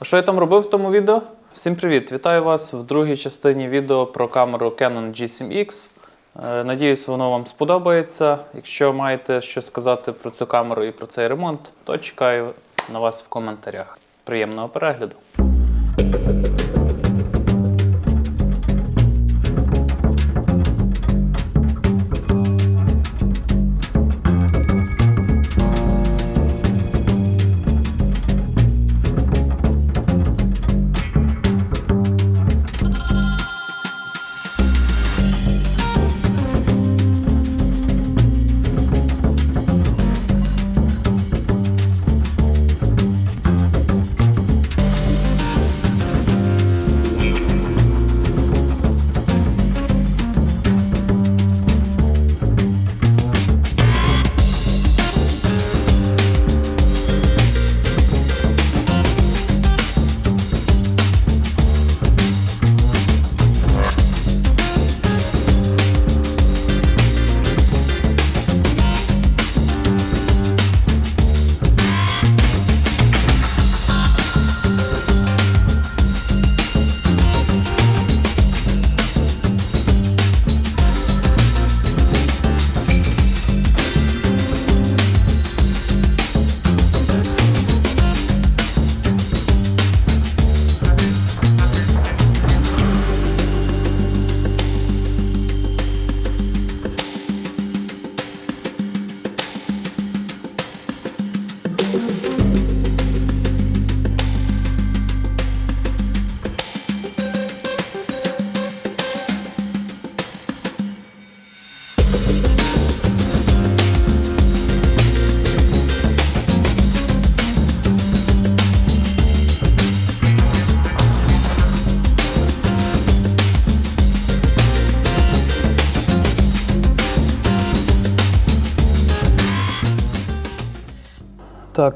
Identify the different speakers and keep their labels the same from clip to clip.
Speaker 1: А що я там робив в тому відео? Всім привіт! Вітаю вас в другій частині відео про камеру Canon G7X. Е, Надіюсь, воно вам сподобається. Якщо маєте що сказати про цю камеру і про цей ремонт, то чекаю на вас в коментарях. Приємного перегляду!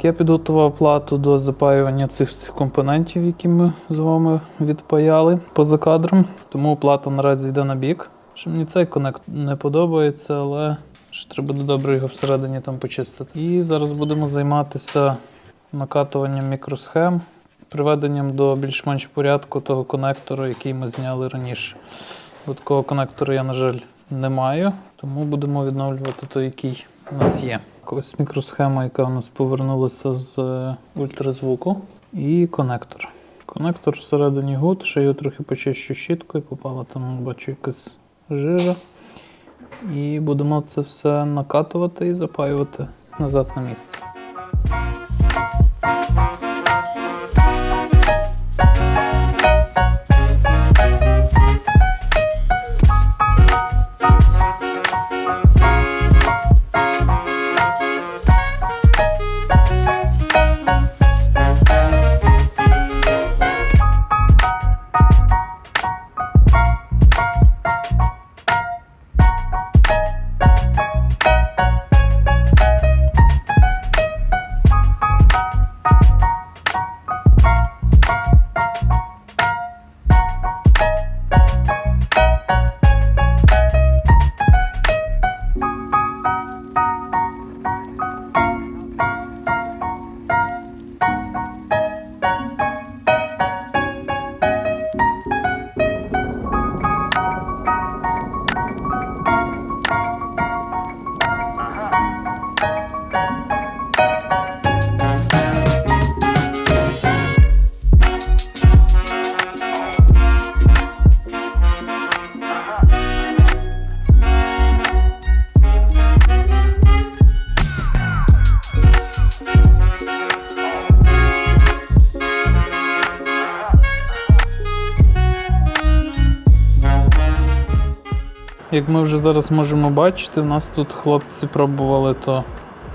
Speaker 1: Я підготував плату до запаювання цих всіх компонентів, які ми з вами відпаяли поза кадром. Тому плата наразі йде на бік. Що мені цей конект не подобається, але ще треба буде добре його всередині там почистити. І зараз будемо займатися накатуванням мікросхем, приведенням до більш-менш порядку того конектора, який ми зняли раніше. Бо такого конектора я, на жаль, не маю, тому будемо відновлювати той, який у нас є. Ось мікросхема, яка у нас повернулася з е, ультразвуку, і конектор. Конектор всередині гуд, ще його трохи почищу щіткою, попала там, бачу, якась жижа. І будемо це все накатувати і запаювати назад на місце. Як ми вже зараз можемо бачити, у нас тут хлопці пробували то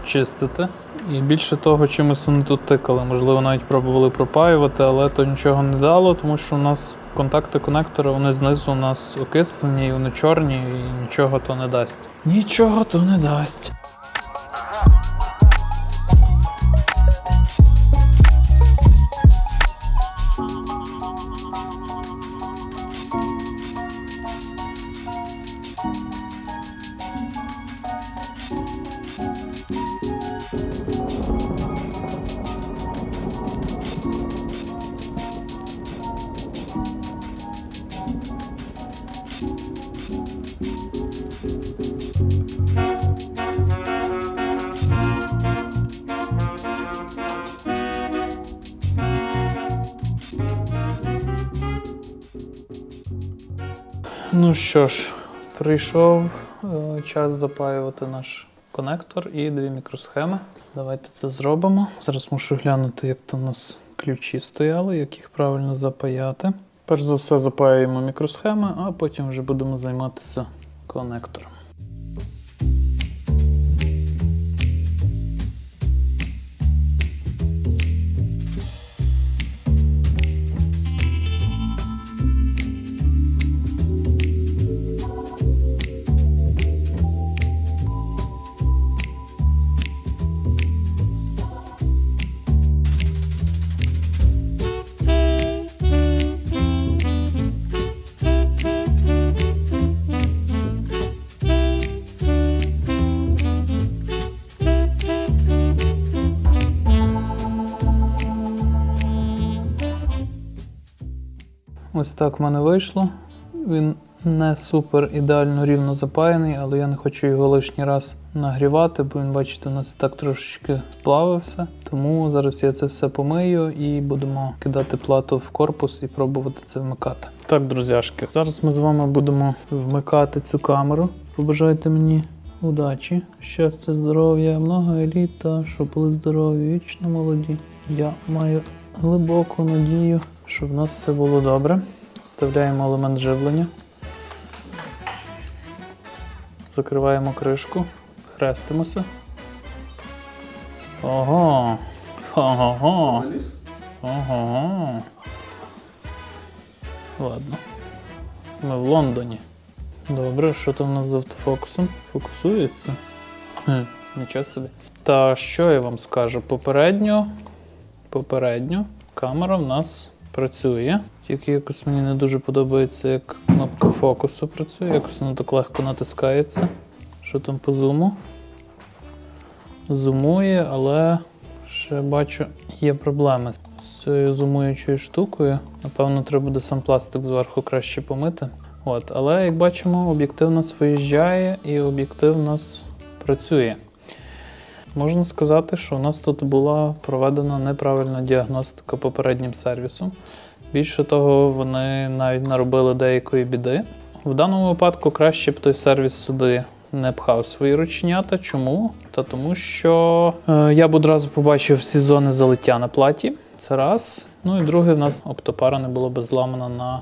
Speaker 1: чистити. І більше того, чимось вони тут тикали. Можливо, навіть пробували пропаювати, але то нічого не дало, тому що у нас контакти конектора, вони знизу у нас окислені, і вони чорні, і нічого то не дасть. Нічого то не дасть. Ну що ж, прийшов е, час запаювати наш конектор і дві мікросхеми. Давайте це зробимо. Зараз мушу глянути, як там у нас ключі стояли, як їх правильно запаяти. Перш за все запаюємо мікросхеми, а потім вже будемо займатися конектором. Так в мене вийшло. Він не супер ідеально рівно запаяний, але я не хочу його лишній раз нагрівати, бо він, бачите, у нас так трошечки сплавився. Тому зараз я це все помию і будемо кидати плату в корпус і пробувати це вмикати. Так, друзяшки, зараз ми з вами будемо вмикати цю камеру. Побажайте мені удачі, щастя, здоров'я, много еліта, щоб були здорові, вічно молоді. Я маю глибоку надію, щоб в нас все було добре. Вставляємо елемент живлення. Закриваємо кришку, хрестимося. Ого! Ого! Ого! Ладно. Ми в Лондоні. Добре, що там у нас з автофокусом? Фокусується? Хм, нічого собі. Та що я вам скажу? Попередньо, попередньо камера в нас працює. Тільки якось мені не дуже подобається, як кнопка фокусу працює, якось воно так легко натискається. Що там по зуму? Зумує, але ще бачу, є проблеми з цією зумуючою штукою. Напевно, треба буде сам пластик зверху краще помити. От, але як бачимо, об'єктив нас виїжджає і об'єктив нас працює. Можна сказати, що у нас тут була проведена неправильна діагностика попереднім сервісом. Більше того, вони навіть наробили деякої біди. В даному випадку краще б той сервіс сюди не пхав свої рученята. Чому? Та тому, що е, я б одразу побачив всі зони залиття на платі. Це раз. Ну і друге, в нас оптопара не було б зламана на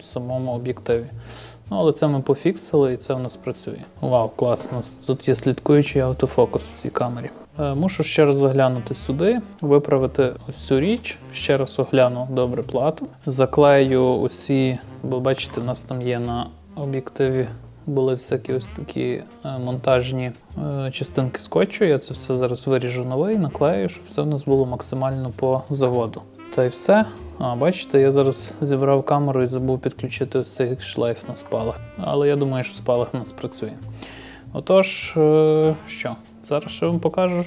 Speaker 1: самому об'єктиві. Ну, але це ми пофіксили і це у нас працює. Вау, класно. Тут є слідкуючий автофокус в цій камері. Е, Мушу ще раз заглянути сюди, виправити ось цю річ. Ще раз огляну добре плату. Заклею усі, бо бачите, у нас там є на об'єктиві. Були всякі ось такі е, монтажні е, частинки скотчу. Я це все зараз виріжу новий, наклею, щоб все у нас було максимально по заводу. Та й все. А, бачите, я зараз зібрав камеру і забув підключити цей шлейф на спалах. Але я думаю, що спалах у нас працює. Отож, е, що, зараз ще вам покажу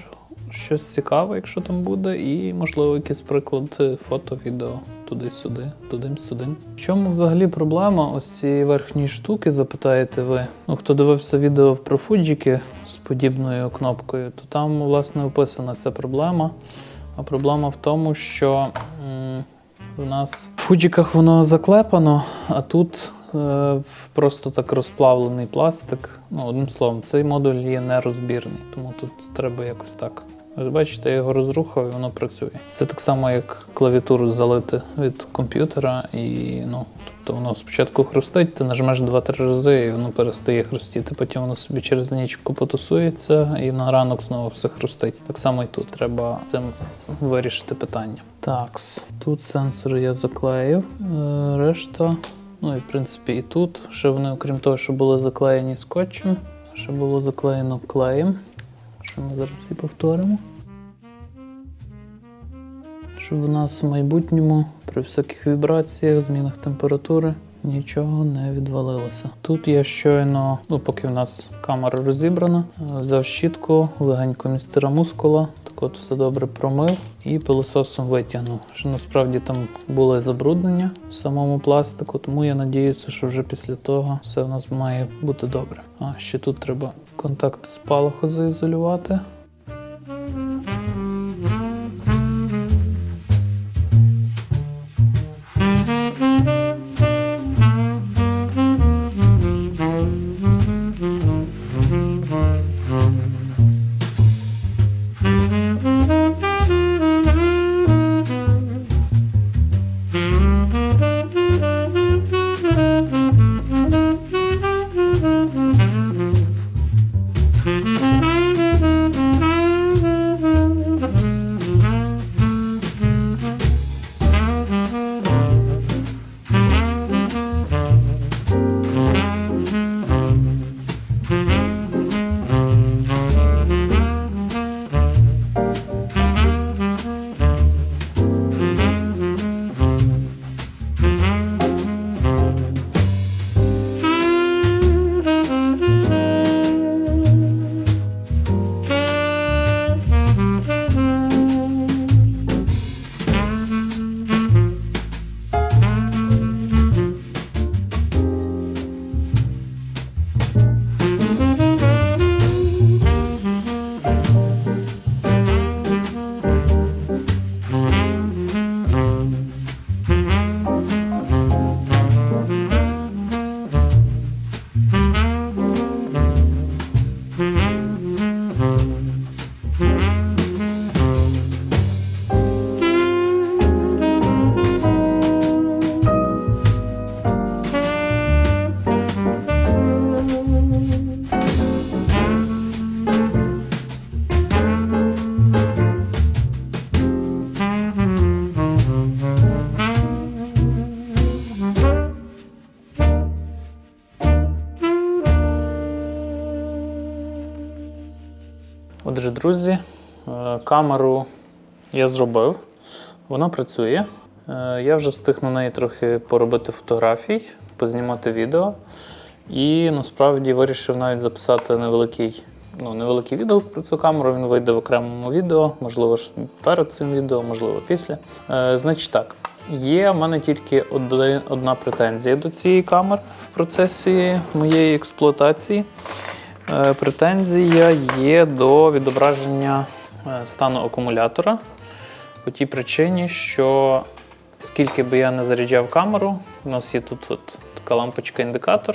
Speaker 1: щось цікаве, якщо там буде, і, можливо, якийсь приклад е, фото, відео туди-сюди, туди-сюди. В чому взагалі проблема ось цієї верхньої штуки, запитаєте ви? Ну, хто дивився відео про фуджіки з подібною кнопкою, то там, власне, описана ця проблема. А проблема в тому, що у нас в худжиках воно заклепано, а тут е, просто так розплавлений пластик. Ну, одним словом, цей модуль є нерозбірний, тому тут треба якось так. Ось бачите, я його розрухав і воно працює. Це так само, як клавіатуру залити від комп'ютера, і ну, тобто воно спочатку хрустить, ти нажмеш 2-3 рази, і воно перестає хрустіти. Потім воно собі через нічку потусується, і на ранок знову все хрустить. Так само і тут треба цим вирішити питання. Так, тут сенсори я заклеїв. Е, Решта, ну і в принципі і тут. Ще вони, окрім того, що були заклеєні скотчем, ще було заклеєно клеєм. Що ми зараз і повторимо. Щоб в нас в майбутньому при всяких вібраціях, змінах температури нічого не відвалилося. Тут я щойно, ну поки в нас камера розібрана, взяв щітку, легенько містера мускула, так от все добре промив і пилососом витягнув. Що насправді там були забруднення в самому пластику, тому я надіюся, що вже після того все в нас має бути добре. А ще тут треба контакти з палаху заізолювати. Отже, друзі, е, камеру я зробив, вона працює. Е, Я вже встиг на неї трохи поробити фотографій, познімати відео. І насправді вирішив навіть записати невеликий, ну, невеликий відео про цю камеру. Він вийде в окремому відео, можливо, перед цим відео, можливо, після. Е, значить так, є в мене тільки одна претензія до цієї камери в процесі моєї експлуатації. Е, Претензія є до відображення е, стану акумулятора по тій причині, що скільки би я не заряджав камеру, у нас є тут от така лампочка-індикатор,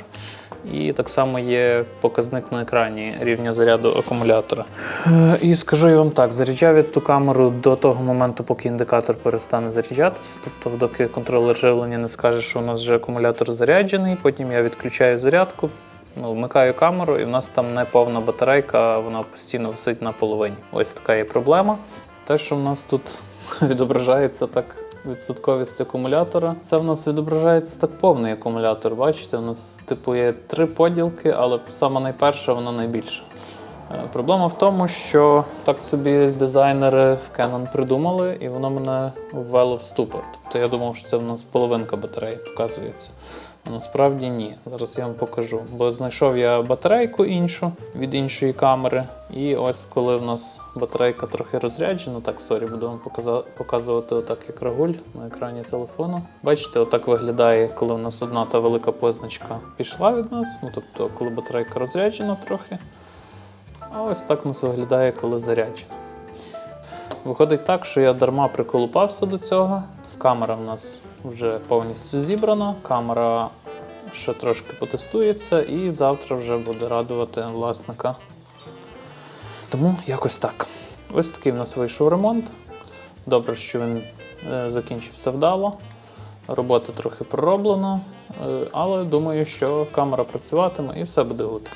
Speaker 1: і так само є показник на екрані рівня заряду акумулятора. Е, І скажу я вам так: заряджав я ту камеру до того моменту, поки індикатор перестане заряджатися. Тобто, доки контролер живлення не скаже, що у нас вже акумулятор заряджений, потім я відключаю зарядку, ну, вмикаю камеру, і в нас там не повна батарейка, вона постійно висить на половині. Ось така є проблема. Те, що в нас тут відображається так. Відсотковість акумулятора. Це в нас відображається так повний акумулятор. Бачите, у нас типу є три поділки, але саме найперша вона найбільша. Е, Проблема в тому, що так собі дизайнери в Canon придумали, і воно мене ввело в ступор. Тобто я думав, що це в нас половинка батареї показується. А насправді ні. Зараз я вам покажу. Бо знайшов я батарейку іншу від іншої камери. І ось коли в нас батарейка трохи розряджена, так сорі, буду вам показувати отак як рагуль на екрані телефону. Бачите, отак виглядає, коли у нас одна та велика позначка пішла від нас. Ну тобто, коли батарейка розряджена трохи. А ось так у нас виглядає, коли заряджена. Виходить так, що я дарма приколупався до цього. Камера в нас вже повністю зібрана, камера ще трошки потестується і завтра вже буде радувати власника. Тому якось так. Ось такий в нас вийшов ремонт. Добре, що він е, закінчився вдало. Робота трохи пророблена, е, але думаю, що камера працюватиме і все буде гуд.